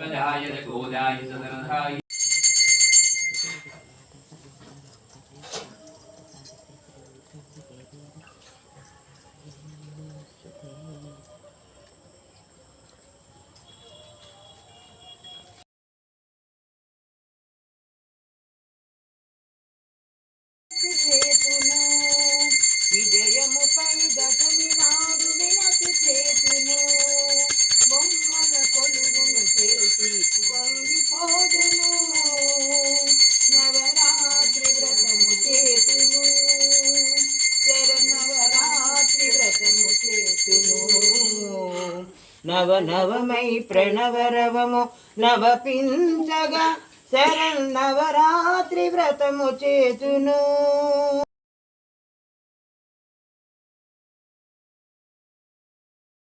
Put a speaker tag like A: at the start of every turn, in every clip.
A: स्वजाय च गोदाय च दर्धाय
B: చేతును విజయముపై దశమి నాడు చేసి నవరాత్రి వ్రతము చేతును వ్రతము చేతును నవ నవమై ప్రణవరవము నవపించగా శరన్నవరాత్రి వ్రతము చేతును.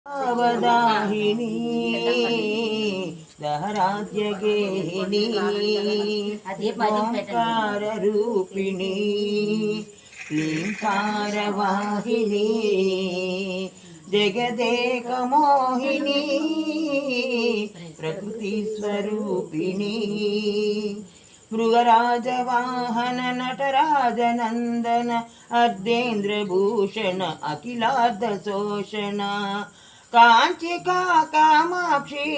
B: అవదాహిని. దహరాజ్యగేహిని ఓంకార రూపిణి క్లీంకార వాహిని జగదేక మోహిని ప్రకృతి స్వరూపిణి మృగరాజవాహన నటరాజనందన అర్ధేంద్ర భూషణ అఖిలార్ధ శోషణ కాంచి కామాక్షి.